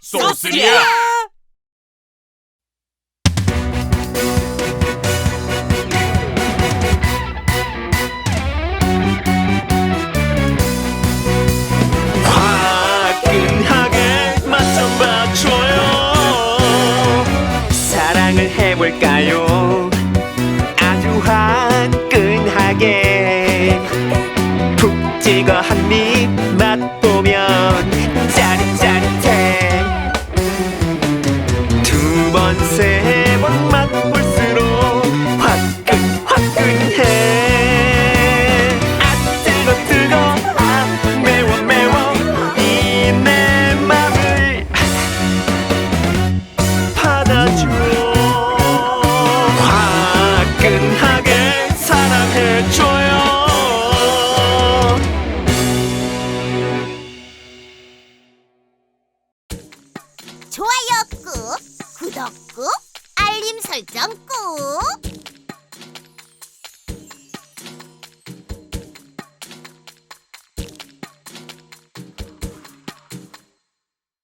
소스리야! 화끈하게 맞춰봐줘요. 사랑을 해볼까요? 아주 화끈하게. 푹 찍어 한 번 세 번 맛볼수록 화끈 화끈해. 아 뜨거 뜨거 아 매워 매워 이 내 맘을 받아줘 화끈하게 사랑해줘요. 좋아요 꾹, 구독 꾹, 알림 설정 꾹.